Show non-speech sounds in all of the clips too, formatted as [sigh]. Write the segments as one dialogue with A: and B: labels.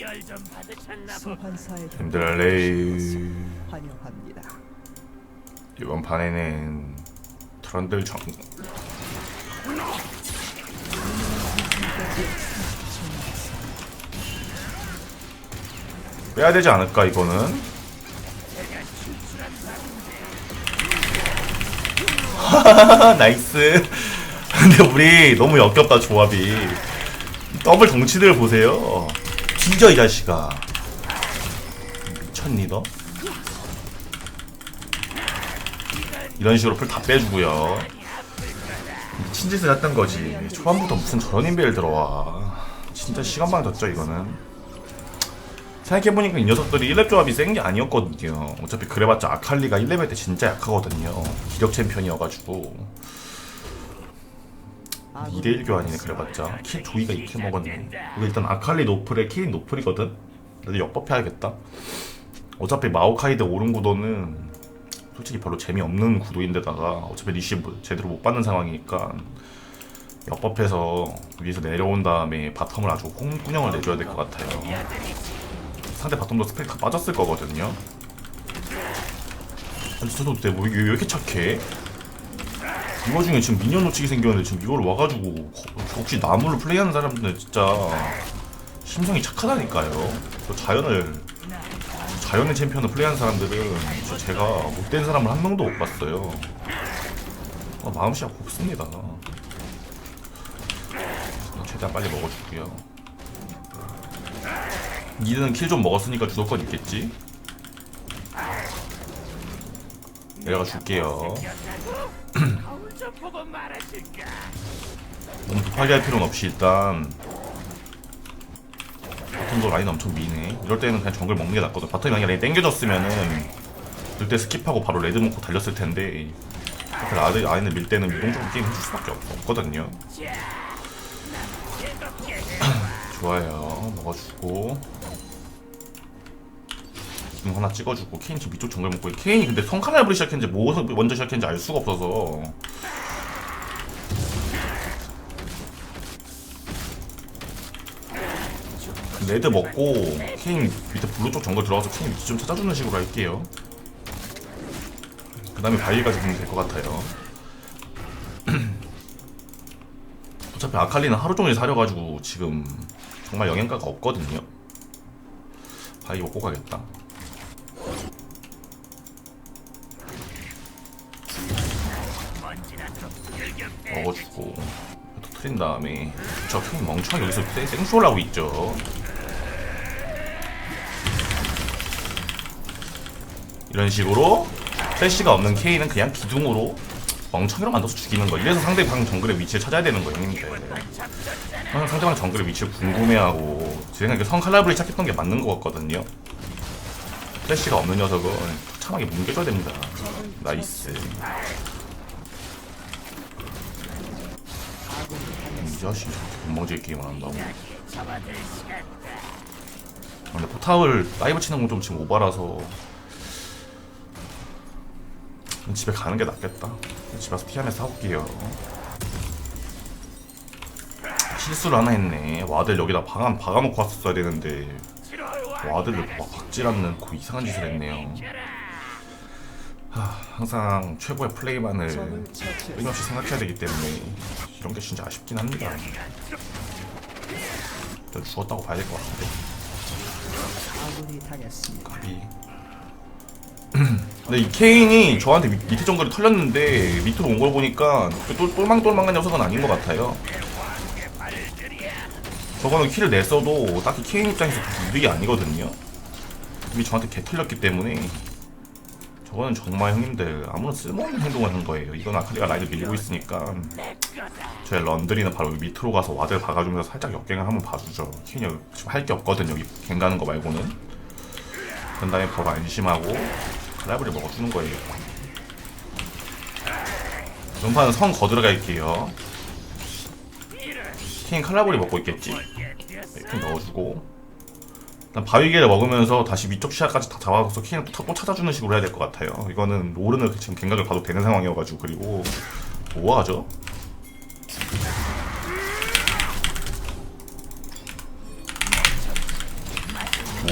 A: 열좀 받으셨나 보.
B: 소환사의
C: 힘들레이
B: 환영합니다.
C: 이번 판에는 트런들 정 빼야 되지 않을까 이거는 [laughs] 나이스 [laughs] 근데 우리 너무 역겹다 조합이 더블 동치들 보세요 뒤져 이 자식아 미쳤니 너? 이런 식으로 풀 다 빼주고요. 미친 짓을 했던 거지. 초반부터 무슨 저런 인베일 들어와. 진짜 시간만 졌죠 이거는. 생각해보니까 이 녀석들이 1렙 조합이 센 게 아니었거든요. 어차피 그래봤자 아칼리가 1렙일 때 진짜 약하거든요. 기력 챔피언이어가지고. 2대1 교환이네 그래봤자. 킬 조이가 2킬 먹었네. 근데 일단 아칼리 노플에 케인 노플이거든? 나도 역법 해야겠다. 어차피 마오카이드 오른 구도는 솔직히 별로 재미없는 구도인데다가 어차피 리시 뭐 제대로 못 받는 상황이니까 역법해서 위에서 내려온 다음에 바텀을 아주 홍군형을 내줘야 될 것 같아요. 상대 바텀도 스펙 다 빠졌을 거거든요. 아니 저도 내 뭐, 왜 이렇게 착해? 이 와중에 지금 미니언 놓치게 생겼는데 지금 이걸 와가지고 혹시 나무를 플레이하는 사람들은 진짜 심성이 착하다니까요. 저 자연을 자연의 챔피언을 플레이하는 사람들은 저 제가 못된 사람을 한 명도 못 봤어요. 아, 마음씨가 곱습니다. 최대한 빨리 먹어주고요. 니는 킬 좀 먹었으니까 주도권 있겠지? 내가 줄게요.
A: 보고 말하실까?
C: 너무 급하게 할 필요는 없이 일단 바텀도 라인 엄청 미네. 이럴 때는 그냥 정글 먹는 게 낫거든. 바텀이 만약에 라인 땡겨졌으면은 그때 스킵하고 바로 레드 놓고 달렸을 텐데 그렇게 라드, 라인을 밀 때는 유동적으로 게임 해줄 수밖에 없, 없거든요. [clears throat] 좋아요. 먹어주고. 지금 하나 찍어주고 케인 지금 위쪽 정글 먹고 있- 케인이 근데 성카날브리 시작했는지 뭐 먼저 시작했는지 알 수가 없어서 레드 먹고 케인 밑에 블루 쪽 정글 들어가서 케인 위치 좀 찾아주는 식으로 할게요. 그 다음에 바위까지 보면 될것 같아요. [clears throat] 어차피 아칼리는 하루 종일 사려가지고 지금 정말 영양가가 없거든요. 바위 먹고 가겠다. 먹어주고 또 트린 다음에 저 케인 멍청하게 여기서 땡- 땡쇼를 하고 있죠. 이런 식으로 플래시가 없는 케인은 그냥 기둥으로 멍청이로 만들어서 죽이는 거. 이래서 상대방 정글의 위치를 찾아야 되는 거예요, 형님들. 상대방 정글의 위치를 궁금해하고 제 생각에 성 칼라브리 찾겠던 게 맞는 것 같거든요. 플래시가 없는 녀석은 참하게 뭉개줘야 됩니다. 나이스. 이 자식 건방지게 게임을 한다고. 아, 근데 포탑을 다이브 치는 건 좀 지금 오바라서 집에 가는 게 낫겠다. 집에 가서 피하면서 사올게요. 실수를 하나 했네. 와들 여기다 방, 박아놓고 왔었어야 되는데 와들을 막 박질 않는 그 이상한 짓을 했네요. 하, 항상 최고의 플레이만을. 끊임없이 생각해야 되기 때문에 이런 게 진짜 아쉽긴 합니다. 저 죽었다고 봐야 될 것 같은데. 가비. 근데 이 케인이 저한테 밑, 밑에 정글을 털렸는데 밑으로 온 걸 보니까 그 똘, 똘망똘망한 녀석은 아닌 것 같아요. 저거는 키를 냈어도 딱히 케인 입장에서 그 이득이 아니거든요. 이미 저한테 개 털렸기 때문에 저거는 정말 형님들 아무런 쓸모없는 행동을 한 거예요. 이건 아칼리가 라이드 밀고 있으니까 저의 런드리는 바로 밑으로 가서 와드를 박아주면서 살짝 역갱을 한번 봐주죠. 케인이 지금 할 게 없거든요. 여기 갱 가는 거 말고는. 그 다음에 바로 안심하고 칼라브를 먹어주는 거예요. 연판은 성 거들어갈게요. 케인 칼라브리 먹고 있겠지? 이렇게 넣어주고 일단 바위개를 먹으면서 다시 위쪽 시야까지 다 잡아서 케인을 또, 또 찾아주는 식으로 해야 될 것 같아요. 이거는 오른을 지금 갱각을 봐도 되는 상황이어가지고 그리고 뭐 하죠?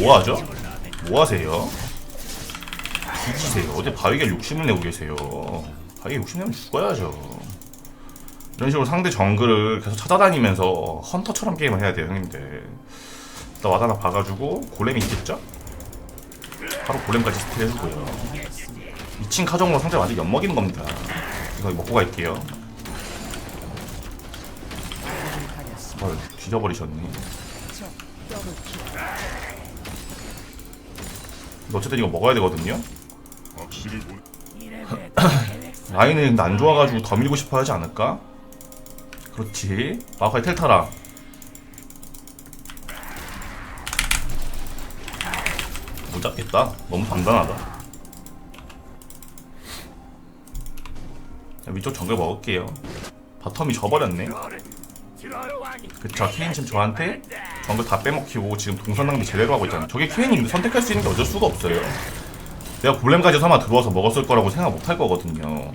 C: 뭐 하죠? 뭐 하세요? 뒤지세요. 어제 바위가 욕심을 내고 계세요. 바위 욕심 내면 죽어야죠. 이런 식으로 상대 정글을 계속 찾아다니면서 헌터처럼 게임을 해야 돼요, 형님들. 일단 와다나 봐가지고 골렘이 있겠죠? 바로 골렘까지 스틸 해주고요. 2층 카정으로 상대 완전 엿먹이는 겁니다. 이거 먹고 갈게요. 헐, 뒤져버리셨네. 어쨌든 이거 먹어야 되거든요. 라인은 근데 안 좋아가지고 더 밀고 싶어 하지 않을까? 그렇지. 마카이 텔타라. 못 잡겠다. 너무 단단하다. 자, 위쪽 정글 먹을게요. 바텀이 져버렸네. 그쵸. 케인 지금 저한테 정글 다 빼먹히고 지금 동선 낭비 제대로 하고 있잖아요. 저게 케인인데 선택할 수 있는 게 어쩔 수가 없어요. 내가 골렘까지 설마 들어와서 먹었을 거라고 생각 못 할 거거든요.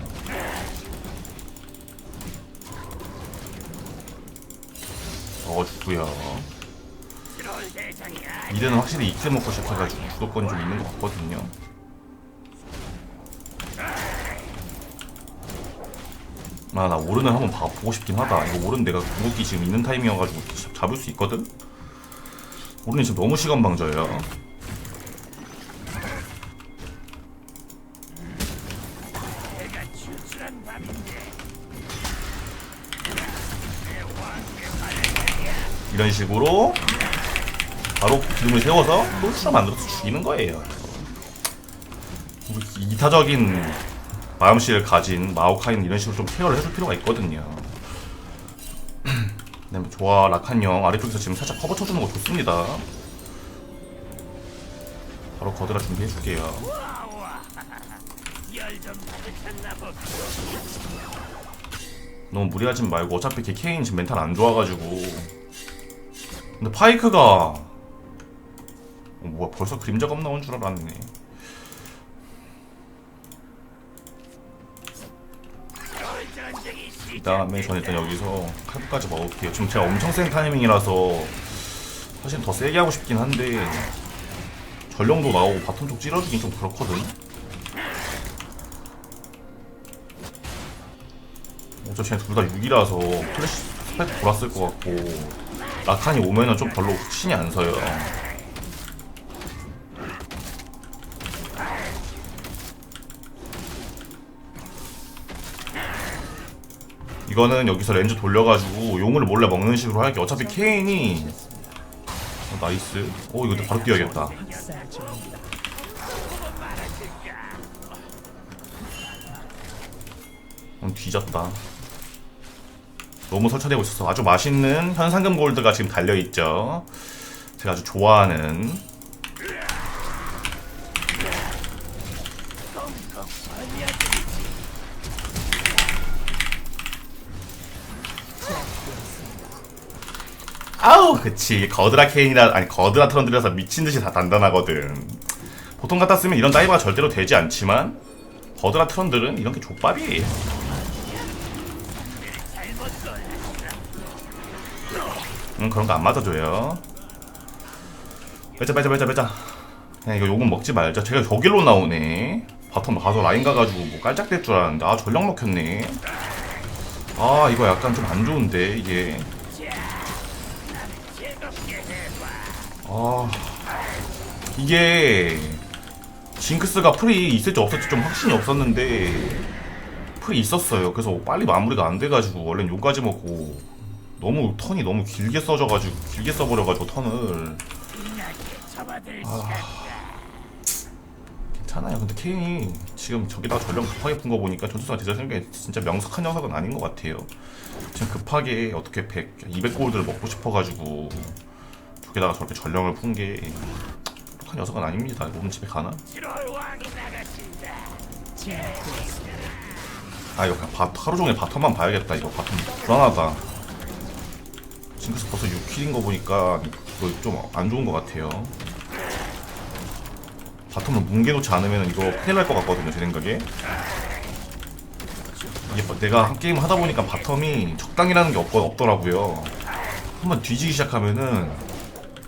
C: 먹어주고요. 이제는 확실히 익스 먹고 시작해가지고 주도권이 좀 있는 것 같거든요. 아, 나 오른을 한번 봐, 보고 싶긴 하다. 이거 오른 내가 궁극기 지금 있는 타이밍이어가지고 잡- 잡을 수 있거든? 오른이 지금 너무 시간 방져요. 이런 식으로 바로 기름을 세워서 롤스로 만들어서 죽이는 거예요. 우리 이타적인 마음씨를 가진 마오카이는 이런 식으로 좀 케어를 해줄 필요가 있거든요. [clears throat] 그다음에 좋아 라칸 형 아래쪽에서 지금 살짝 커버 쳐주는 거 좋습니다. 바로 거드라 준비해줄게요. 너무 무리하지 말고 어차피 걔 케인 지금 멘탈 안 좋아가지고 근데 파이크가 어, 뭐야 벌써 그림자 검 나온 줄 알았네. 그 다음에 저는 일단 여기서 칼부까지 먹을게요. 지금 제가 엄청 센 타이밍이라서 사실 더 세게 하고 싶긴 한데 전령도 나오고 바텀 쪽 찔러주긴 좀 그렇거든. 어차피 쟤네 둘다 6이라서 플래시 스펙 돌았을 것 같고 라칸이 오면은 좀 별로 신이 안 서요. 이거는 여기서 렌즈 돌려가지고 용을 몰래 먹는 식으로 할게 어차피 케인이 어, 나이스. 오 이거 바로 뛰어야겠다. 어, 뒤졌다 너무 설치되고 있어서 아주 맛있는 현상금 골드가 지금 달려있죠. 제가 아주 좋아하는. 아우 그치. 거드라 케인이라 아니 거드라 트런들이라서 미친듯이 다 단단하거든. 보통 같았으면 이런 다이브가 절대로 되지 않지만 거드라 트런들은 이런 게 족밥이에요 응 그런 거 안 맞아줘요. 빼자 빼자 빼자 빼자. 그냥 이거 요금 먹지 말자. 제가 저길로 나오네. 바텀 가서 라인 가가지고 뭐 깔짝댈 줄 알았는데 아 전력 먹혔네. 아 이거 약간 좀 안 좋은데 이게. 아 이게 징크스가 풀이 있을지 없을지 좀 확신이 없었는데 풀이 있었어요. 그래서 빨리 마무리가 안 돼가지고 원래는 요까지 먹고 너무 턴이 너무 길게 써져가지고 길게 써버려가지고 턴을.
A: 잡아들
C: 괜찮아요. 근데 케인이 지금 저기다가 전령 급하게 푼 거 보니까 전투수가 제자생 게 진짜 명석한 녀석은 아닌 것 같아요. 지금 급하게 어떻게 100, 200골드를 먹고 싶어가지고 저기다가 저렇게 전령을 푼게 똑똑한 녀석은 아닙니다. 몸 집에 가나? 아 이거 그냥 바, 하루 종일 바텀만 봐야겠다. 이거 바텀 불안하다 징크스 벌써 6킬인 거 보니까 이거 좀 안 좋은 것 같아요 바텀을 뭉개놓지 않으면 이거 큰일 날 것 같거든요 제 생각에 이게 뭐 내가 한 게임 하다 보니까 바텀이 적당이라는 게 없, 없더라고요 한번 뒤지기 시작하면은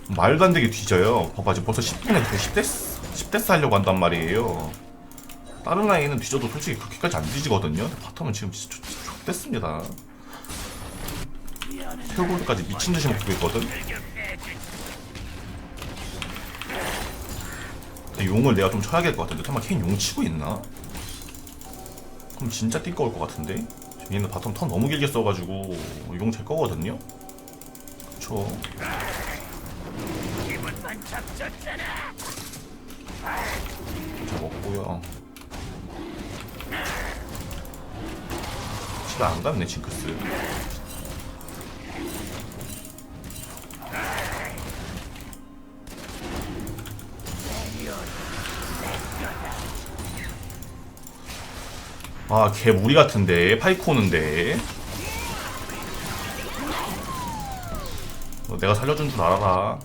C: 말도 안 되게 뒤져요. 봐봐 지금 벌써 10분에 10대 10대 하려고 한단 말이에요. 다른 라인은 뒤져도 솔직히 그렇게까지 안 뒤지거든요. 바텀은 지금 진짜 좋- 좋댔습니다. 태울골드까지 미친 듯이 먹고 있거든. 용을 내가 좀 쳐야 될것 같은데 설마 케인 용 치고 있나? 그럼 진짜 띠꺼울 것 같은데? 얘는 바텀 턴 너무 길게 써가지고 용제 거거든요? 그쵸. 잘 먹고요 집에 안 갔네 징크스 아, 걔 무리 같은데 파이크 오는데. 너 내가 살려준 줄 알아라.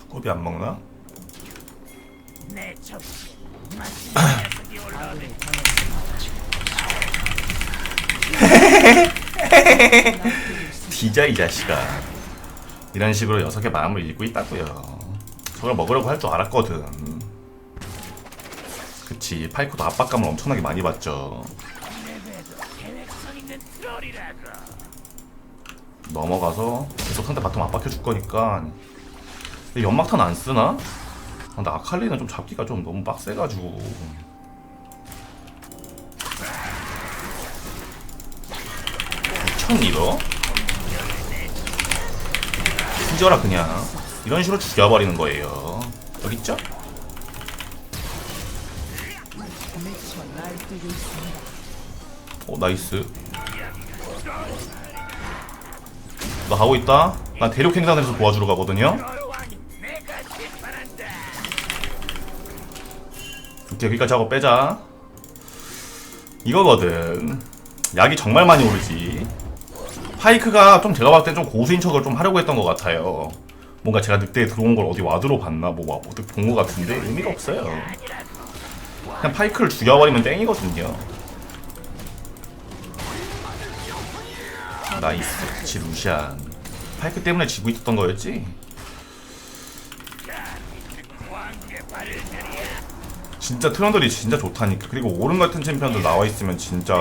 C: 두꺼비 안 먹나? [laughs] [laughs] 뒤져 이 자식아. 이런 식으로 녀석의 마음을 읽고 있다고요. 저걸 먹으려고 할 줄 알았거든. 그치 파이크도 압박감을 엄청나게 많이 받죠. 넘어가서 계속 상대 바텀 압박해 줄 거니까 근데 연막탄 안 쓰나? 아, 나 아칼리는 좀 잡기가 좀 너무 빡세가지고 미쳤 이거? 뒤져라 그냥 이런 식으로 죽여버리는 거예요 여기 있죠?
B: 있습니다.
C: 어 나이스 나 가고 있다 난 대륙 행사에서 도와주러 가거든요. 오케이 여기까지 하고 빼자 이거거든 약이 정말 많이 오르지 파이크가 좀 제가 봤을 때 좀 고수인 척을 좀 하려고 했던 것 같아요. 뭔가 제가 늑대에 들어온 걸 어디 와드로 봤나 뭐 어디 본것 같은데 의미가 없어요. 그냥 파이크를 죽여버리면 땡이거든요. 나이스 지 루시안. 파이크 때문에 지고 있었던 거였지? 진짜 트런들이 진짜 좋다니까. 그리고 오른 같은 챔피언들 나와 있으면 진짜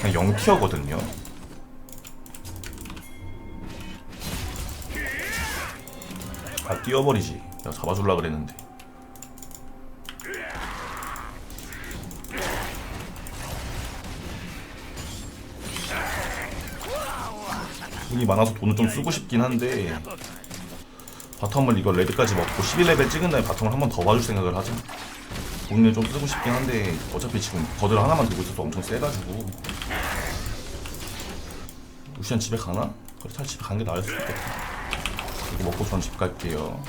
C: 그냥 0티어거든요 뛰어버리지. 내가 잡아줄라 그랬는데. 돈이 많아서 돈을 좀 쓰고 싶긴 한데. 바텀을 이거 레드까지 먹고 11레벨 찍은 다음에 바텀을 한 번 더 봐줄 생각을 하자 돈을 좀 쓰고 싶긴 한데 어차피 지금 버들 하나만 들고 있어서 엄청 세가지고. 루시안 집에 가나? 그래 차라리 집에 가는 게 나을 수도 있겠다 이거 먹고 전집 갈게요.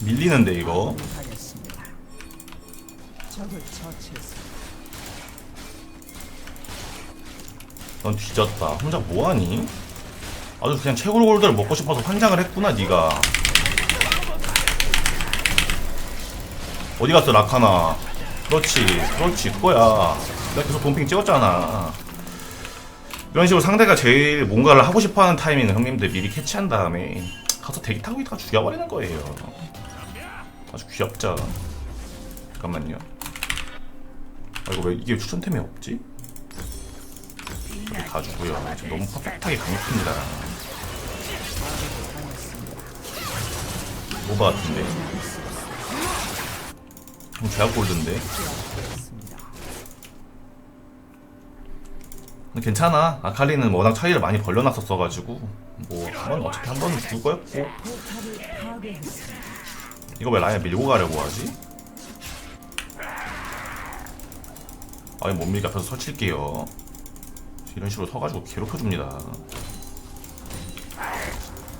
C: 밀리는데 이거. 넌 뒤졌다 혼자 뭐하니? 아주 그냥 최고로 골드를 먹고 싶어서 환장을 했구나 네가 어디 갔어 라카나 그렇지 그렇지. 그거야. 내가 계속 돈핑 찍었잖아. 이런 식으로 상대가 제일 뭔가를 하고 싶어하는 타이밍을 형님들 미리 캐치한 다음에 가서 대기 타고 있다가 죽여버리는 거예요. 아주 귀엽죠? 잠깐만요. 아 이거 왜 이게 추천템이 없지? 여기 가주고요. 지금 너무 퍼펙트하게 강력합니다. 모바 같은데 골드인데
B: 그렇습니다.
C: 근데 괜찮아 아칼리는 워낙 차이를 많이 벌려놨었어가지고 뭐 한번 어차피 한 번은 죽을 거였고. 이거 왜 라인 밀고 가려고 하지? 아예 못 밀게 앞에서 설칠게요 이런 식으로 서가지고 괴롭혀줍니다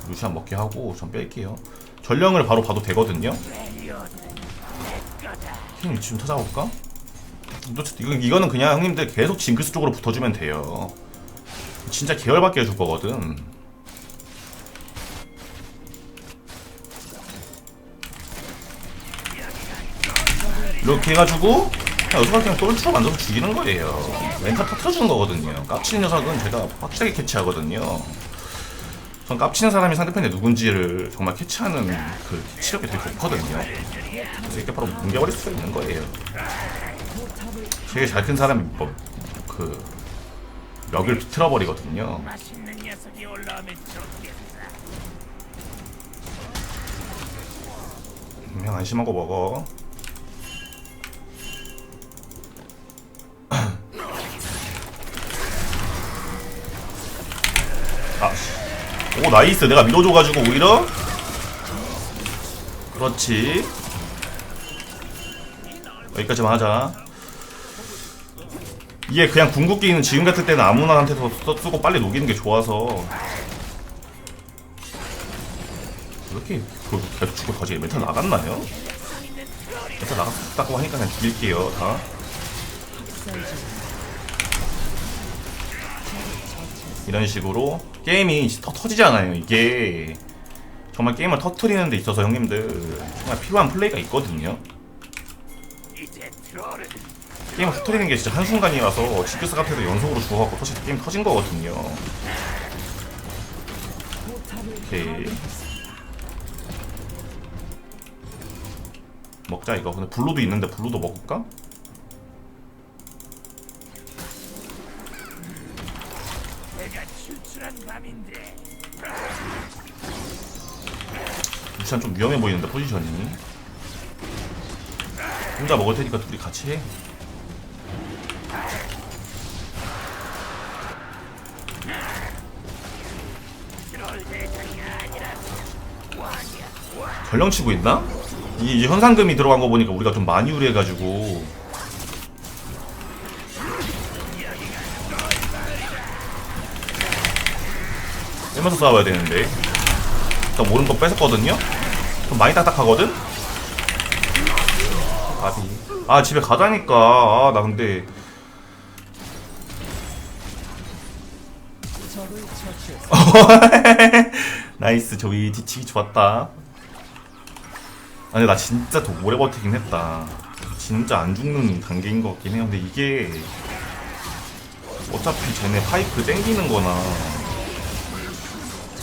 C: 루시안 먹게 하고 전 뺄게요 전령을 바로 봐도 되거든요 형님 지금 찾아볼까? 이거, 이거는 그냥 형님들 계속 징크스 쪽으로 붙어주면 돼요. 진짜 계열밖에 해줄 거거든. 이렇게 해가지고 그냥 여기서 그냥 똘추로 만들어서 죽이는 거예요. 왼카 터트려주는 거거든요. 깝치는 녀석은 제가 확실하게 캐치하거든요. 전 깝치는 사람이 상대편에 누군지를 정말 캐치하는 그 치력이 되게 좋거든요. 이렇게 바로 뭉개버릴 수가 있는 거예요 되게 잘 큰 사람이 뭐, 그 벽을
A: 올라오면 좋겠다.
C: 그냥 안심하고 먹어. [clears throat] 아, 씨. 오 나이스. 내가 밀어줘가지고 오히려. 그렇지. 여기까지만 하자. 이게 그냥 궁극기는 지금 같을 때는 아무나한테서 써- 쓰고 빨리 녹이는 게 좋아서. 왜 이렇게 그 계속 죽고 가지? 멘탈 나갔나요? 멘탈 나갔다고 하니까 그냥 죽일게요 다. 이런 식으로 게임이 터, 터지잖아요 이게 정말 게임을 터트리는 데 있어서 형님들 정말 필요한 플레이가 있거든요 게임을 터트리는 게 진짜 한순간이라서 지크스 데 연속으로 죽어갖고 터지 게임 터진 거거든요. 오케이. 먹자 이거. 근데 블루도 있는데 블루도 먹을까? 루시안 좀 위험해 보이는데 포지션이 혼자 먹을 테니까 둘이 같이 해. 전령 치고 있나? 이 현상금이 들어간 거 보니까 우리가 좀 많이 유리해가지고 빼면서 싸워야 되는데 일단 모르는 거 뺏었거든요? 좀 많이 딱딱하거든? 아비 아 집에 가자니까. 아 나 근데. [laughs] 나이스 저기 뒤치기 좋았다. 아 근데 나 진짜 더 오래 버티긴 했다. 진짜 안 죽는 단계인 것 같긴 해요. 근데 이게 어차피 쟤네 파이프 땡기는 거나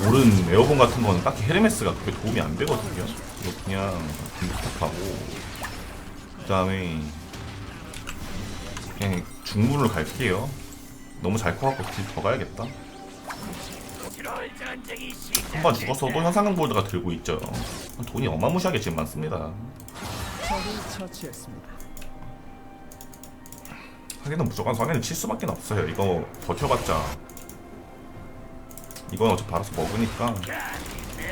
C: 오른 에어본 같은 거는 딱히 헤르메스가 그렇게 도움이 안 되거든요. 그냥 부탁하고 그 다음에 그냥 중문을 갈게요 너무 잘 커갖고 길더 가야겠다. 한 번 죽었어도 현상금 골드가 들고 있죠. 돈이 어마무시하게 지금 많습니다. 하기는 무조건 선에는 칠 수밖에 없어요. 이거 버텨봤자. 이건 어차피 알아서 먹으니까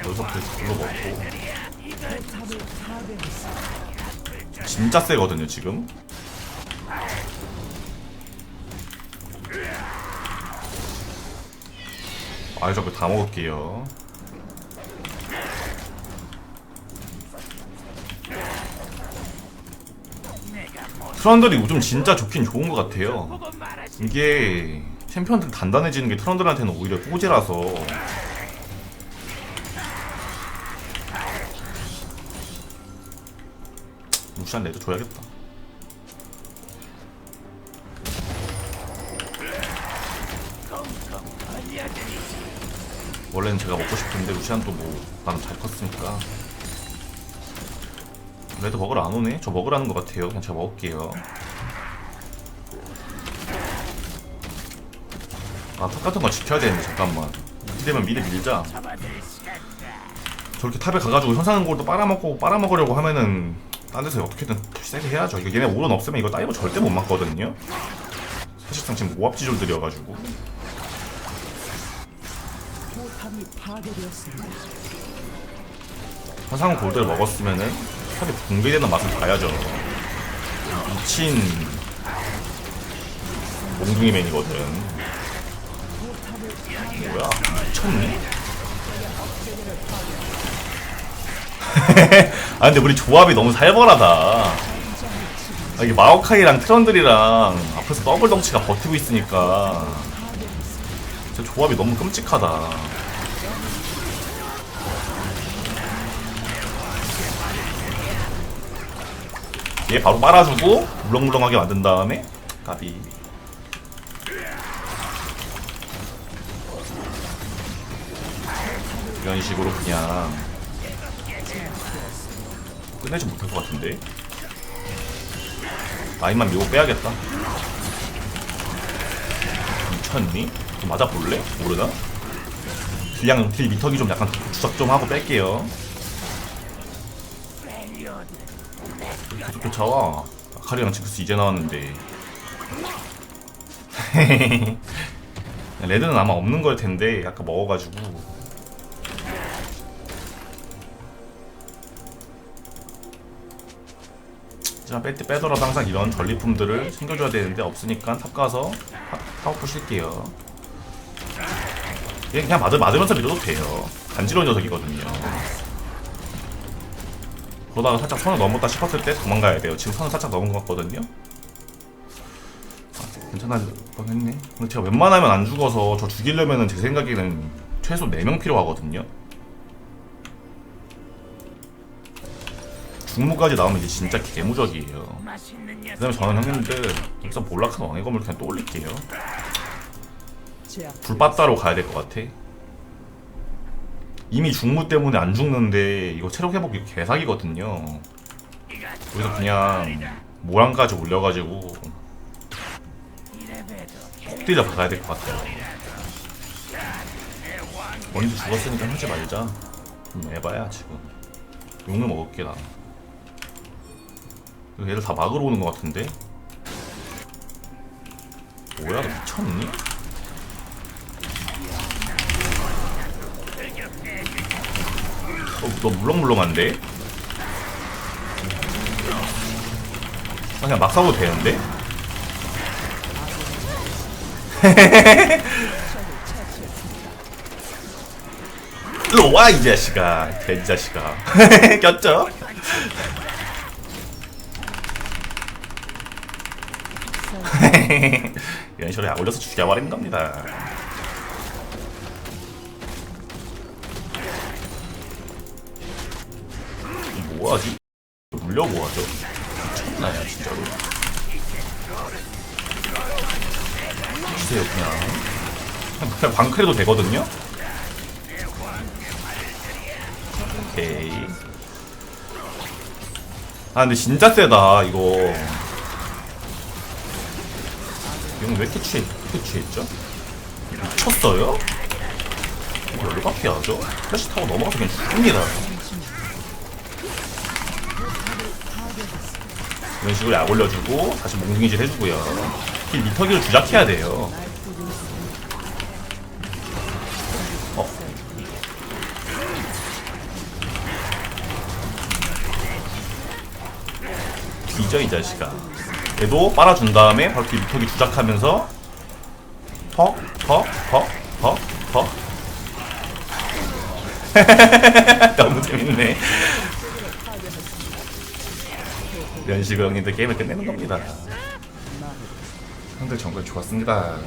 C: 여기서 불로 먹고 진짜 세거든요 지금. 아 저거 다 먹을게요. 트런들이 요즘 진짜 좋긴 좋은 것 같아요. 이게 챔피언들 단단해지는 게 트런들한테는 오히려 꼬지라서 루시안 레드 줘야겠다. 원래는 제가 먹고 싶은데 루시안도 뭐 나는 잘 컸으니까 레드 먹으러 안 오네? 저 먹으라는 것 같아요 그냥 제가 먹을게요 아탑 같은 거 지켜야 되는데 잠깐만 이렇게 되면 미리 밀자. 저렇게 탑에 가가지고 현상골도 빨아먹고 빨아먹으려고 하면은 딴 데서 어떻게든 세게 해야죠. 이거 얘네 오른 없으면 이거 다이버 절대 못 맞거든요. 사실상 지금
B: 파괴되었습니다.
C: 현상 골드를 먹었으면은 탑이 붕괴되는 맛을 봐야죠. 미친 몽둥이 맨이거든. 뭐야 미쳤니? [laughs] 아 근데 우리 조합이 너무 살벌하다. 아, 이게 마오카이랑 트런들이랑 앞에서 더블 덩치가 버티고 있으니까 진짜 조합이 너무 끔찍하다. 얘 바로 빨아주고 물렁물렁하게 만든 다음에 까비 이런 식으로 그냥 끝내지 못할 것 같은데 라인만 밀고 빼야겠다 미쳤니? 좀 맞아볼래? 모르나? 딜량 딜 미터기 좀 약간 주작 좀 하고 뺄게요 계속 쫓아와 아카리랑 징크스 이제 나왔는데 [laughs] 레드는 아마 없는 걸 텐데 아까 먹어가지고 하지만 뺄 때 빼더라도 항상 이런 전리품들을 챙겨줘야 되는데 없으니까 탑 가서 타- 타워프 쉴게요. 얘 그냥 맞으, 맞으면서 밀어도 돼요. 간지러운 녀석이거든요. 그러다가 살짝 선을 넘었다 싶었을 때 도망가야 돼요. 지금 선을 살짝 넘은 것 같거든요. 아, 괜찮아 뻔했네. 근데 제가 웬만하면 안 죽어서 저 죽이려면은 제 생각에는 최소 4명 필요하거든요 중무까지 나오면 이제 진짜 개무적이에요. 그 다음에 저는 형님들 여기서 몰락한 왕의 검을 그냥 또 올릴게요. 불바다로 가야 될 것 같아. 이미 중무 때문에 안 죽는데 이거 체력 회복이 개사기거든요. 여기서 그냥 모랑까지 올려가지고 때려 박아야 될 것 같아요. 먼저 죽었으니까 하지 말자. 좀 에바야 지금. 용을 먹을게 나 얘들 다 막으러 오는 것 같은데 뭐야 너 미쳤니? 어, 너 물렁물렁한데? 아, 그냥 막 싸워도 되는데? [laughs] 일로 와, 이 자식아. 돼지 자식아. [laughs] 꼈죠? [laughs] 이런 식으로 약 올려서 죽여버리는 겁니다. 이 뭐하지? 물려 뭐하죠? 미쳤나요, 진짜로? 주세요, 그냥. 그냥, 광클해도 되거든요? 오케이. 아, 근데 진짜 세다, 이거. 이건 왜 이렇게 취해, 이렇게 취했죠? 미쳤어요? 이거 얼마나 피하죠? 플래시 타고 넘어가서 그냥 죽습니다. 이런 식으로 약 올려주고 다시 몽둥이질 해주고요. 길 미터기를 주작해야 돼요. 어. 뒤져 이 자식아. 얘도 빨아준 다음에 바로 길 미터기 주작하면서 턱, 턱, 턱, 턱, 턱. 너무 재밌네. 이런 식으로 형님들 게임을 끝내는 겁니다. 형들 정글 좋았습니다.